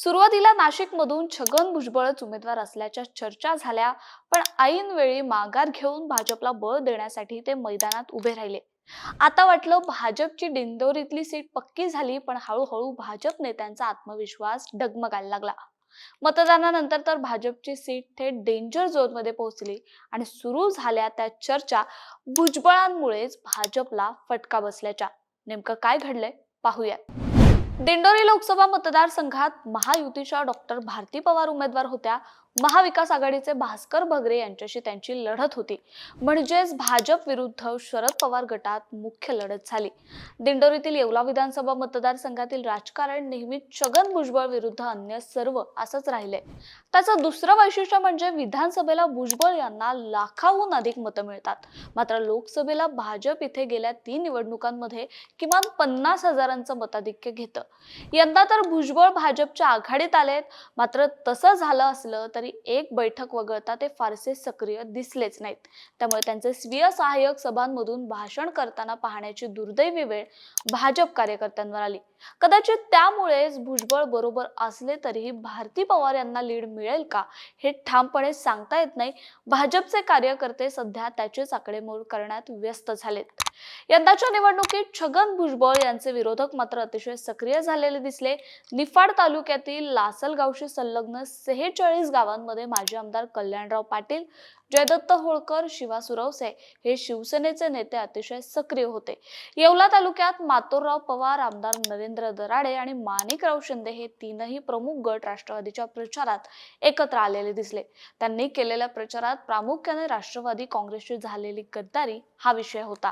सुरुवातीला नाशिकमधून छगन भुजबळच उमेदवार असल्याच्या चर्चा झाल्या पण ऐनवेळी माघार घेऊन भाजपला बळ देण्यासाठी ते मैदानात उभे राहिले. आता वाटलं भाजपची डिंदोरीतली सीट पक्की झाली पण हळूहळू भाजप नेत्यांचा आत्मविश्वास डगमगायला लागला. मतदानानंतर तर भाजपची सीट थेट डेंजर झोनमध्ये पोहोचली आणि सुरू झाल्या त्या चर्चा भुजबळांमुळेच भाजपला फटका बसल्याच्या. नेमकं काय घडलंय? पाहूयात. दिंडोरी लोकसभा मतदारसंघात महायुतीच्या डॉक्टर भारती पवार उमेदवार होत्या. महाविकास आघाडीचे भास्कर भगरे यांच्याशी त्यांची लढत होती. म्हणजेच भाजप विरुद्ध शरद पवार गटात मुख्य लढत झाली. दिंडोरीतील येवला विधानसभा मतदारसंघातील राजकारण नेहमी छगन भुजबळ विरुद्ध अन्य सर्व असंच राहिले त्याचं दुसरं वैशिष्ट्य म्हणजे विधानसभेला भुजबळ यांना लाखाहून अधिक मतं मिळतात. मात्र लोकसभेला भाजप इथे गेल्या तीन निवडणुकांमध्ये किमान पन्नास हजारांचं मताधिक्य घेतं. यंदा तर भुजबळ भाजपच्या आघाडीत आलेत. मात्र तसं झालं असलं तरी एक बैठक वगळता ते फारसे सक्रिय दिसलेच नाहीत. त्यामुळे त्यांचे स्वीय सहाय्यक सभांमधून भाषण करताना पाहण्याची दुर्दैवी वेळ भाजप कार्यकर्त्यांवर आली. कदाचित त्यामुळेच भुजबळ बरोबर असले तरीही भारती पवार यांना लीड मिळेल का हे ठामपणे सांगता येत नाही. भाजपचे कार्यकर्ते सध्या त्याचीच आकडेमोड करण्यात व्यस्त झालेत. यंदाच्या निवडणुकीत छगन भुजबळ यांचे विरोधक मात्र अतिशय सक्रिय झालेले दिसले. निफाड तालुक्यातील लासलगावशी संलग्न सेहेचाळीस गावांमध्ये माजी आमदार कल्याणराव पाटील जयदत्त होळकर शिवा सुरवसे हे शिवसेनेचे नेते अतिशय सक्रिय होते. येवला तालुक्यात मातोरराव पवार आमदार नरेंद्र दराडे आणि माणिकराव शिंदे हे तीनही प्रमुख गट राष्ट्रवादीच्या प्रचारात एकत्र आलेले दिसले. त्यांनी केलेल्या प्रचारात प्रामुख्याने राष्ट्रवादी काँग्रेसची झालेली गद्दारी हा विषय होता.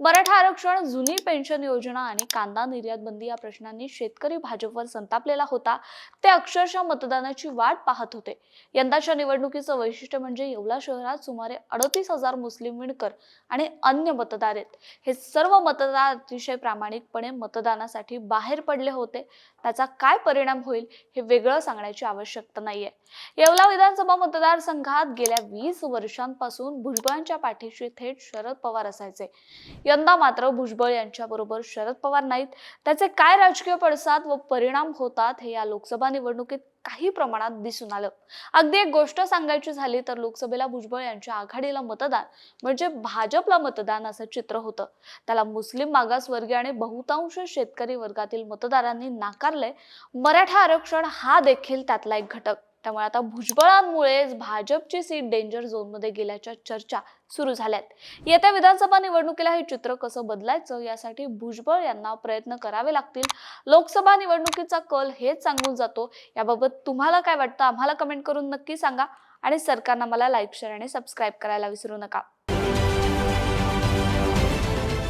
मराठा आरक्षण जुनी पेन्शन योजना आणि कांदा निर्यात बंदी या प्रश्नांनी शेतकरी भाजपवर संतापलेला होता. ते अक्षरशः मतदानाची वाट पाहत होते. यंदाच्या निवडणुकीचं वैशिष्ट्य म्हणजे येवला शहरात सुमारे अडतीस हजार मुस्लिम विणकर आणि अन्य मतदार आहेत. हे सर्व मतदार अतिशय प्रामाणिकपणे मतदानासाठी बाहेर पडले होते. त्याचा काय परिणाम होईल हे वेगळं सांगण्याची आवश्यकता नाहीये. येवला विधानसभा मतदारसंघात गेल्या वीस वर्षांपासून भुजबळांच्या पाठीशी थेट शरद पवार असायचे. यंदा मात्र भुजबळ यांच्या बरोबर शरद पवार नाहीत. त्याचे काय राजकीय पडसाद व परिणाम होतात हे या लोकसभा निवडणुकीत काही प्रमाणात दिसून आलं. अगदी एक गोष्ट सांगायची झाली तर लोकसभेला भुजबळ यांच्या आघाडीला मतदान म्हणजे भाजपला मतदान असं चित्र होतं. त्याला मुस्लिम मागासवर्गीय आणि बहुतांश शेतकरी वर्गातील मतदारांनी नाकारलंय. मराठा आरक्षण हा देखील त्यातला एक घटक. त्यामुळे आता भुजबळांमुळेच भाजपची सीट डेंजर झोनमध्ये गेल्याच्या चर्चा सुरू झाल्यात. येत्या विधानसभा निवडणुकीला हे चित्र कसं बदलायचं यासाठी भुजबळ यांना प्रयत्न करावे लागतील. लोकसभा निवडणुकीचा कल हेच सांगून जातो. याबाबत तुम्हाला काय वाटतं? आम्हाला कमेंट करून नक्की सांगा. आणि सरकारनं मला लाईक शेअर आणि सबस्क्राईब करायला विसरू नका.